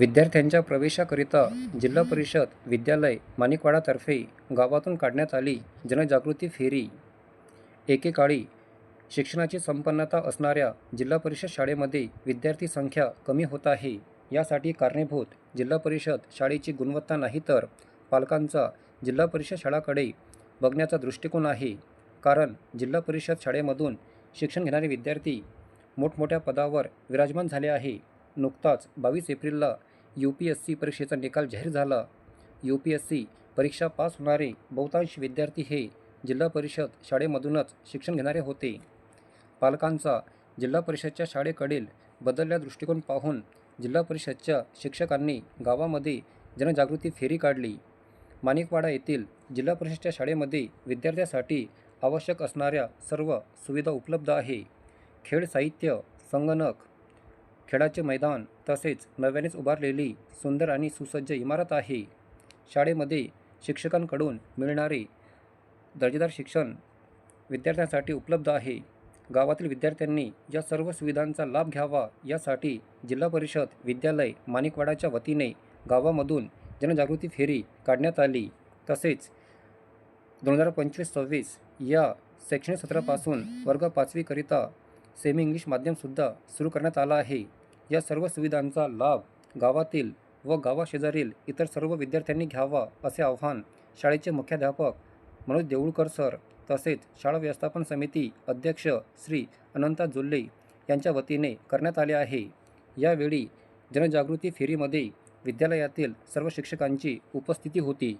विद्यार्थ्यांच्या प्रवेशाकरिता जिल्हा परिषद विद्यालय माणिकवाडातर्फे गावातून काढण्यात आली जनजागृती फेरी. एकेकाळी शिक्षणाची संपन्नता असणाऱ्या जिल्हा परिषद शाळेमध्ये विद्यार्थी संख्या कमी होत आहे. यासाठी कारणीभूत जिल्हा परिषद शाळेची गुणवत्ता नाही तर पालकांचा जिल्हा परिषद शाळाकडे बघण्याचा दृष्टिकोन आहे. कारण जिल्हा परिषद शाळेमधून शिक्षण घेणारे विद्यार्थी मोठमोठ्या पदावर विराजमान झाले आहे. नुकताच बावीस एप्रिलला यू पी एस सी परीक्षेचा निकाल जाहीर झाला. यू पी एस सी परीक्षा पास होणारे बहुतांश विद्यार्थी हे जिल्हा परिषद शाळेमधूनच शिक्षण घेणारे होते. पालकांचा जिल्हा परिषदच्या शाळेकडील बदलल्या दृष्टिकोन पाहून जिल्हा परिषदच्या शिक्षकांनी गावामध्ये जनजागृती फेरी काढली. माणिकवाडा येथील जिल्हा परिषदच्या शाळेमध्ये विद्यार्थ्यासाठी आवश्यक असणाऱ्या सर्व सुविधा उपलब्ध आहे. खेळ साहित्य संगणक खेळाचे मैदान तसेच नव्यानेच उभारलेली सुंदर आणि सुसज्ज इमारत आहे. शाळेमध्ये शिक्षकांकडून मिळणारे दर्जेदार शिक्षण विद्यार्थ्यांसाठी उपलब्ध आहे. गावातील विद्यार्थ्यांनी या सर्व सुविधांचा लाभ घ्यावा यासाठी जिल्हा परिषद विद्यालय माणिकवाडाच्या वतीने गावामधून जनजागृती फेरी काढण्यात आली. तसेच दोन हजार पंचवीस सव्वीस या शैक्षणिक सत्रापासून वर्ग पाचवीकरिता सेमी इंग्लिश माध्यमसुद्धा सुरू करण्यात आला आहे. या सर्व सुविधांचा लाभ गावातील व गावाशेजारील इतर सर्व विद्यार्थ्यांनी घ्यावा असे आव्हान शाळेचे मुख्याध्यापक मनोज देऊळकर सर तसेच शाळा व्यवस्थापन समिती अध्यक्ष श्री अनंता जुल्ले यांच्या वतीने करण्यात आले आहे. यावेळी जनजागृती फेरीमध्ये विद्यालयातील सर्व शिक्षकांची उपस्थिती होती.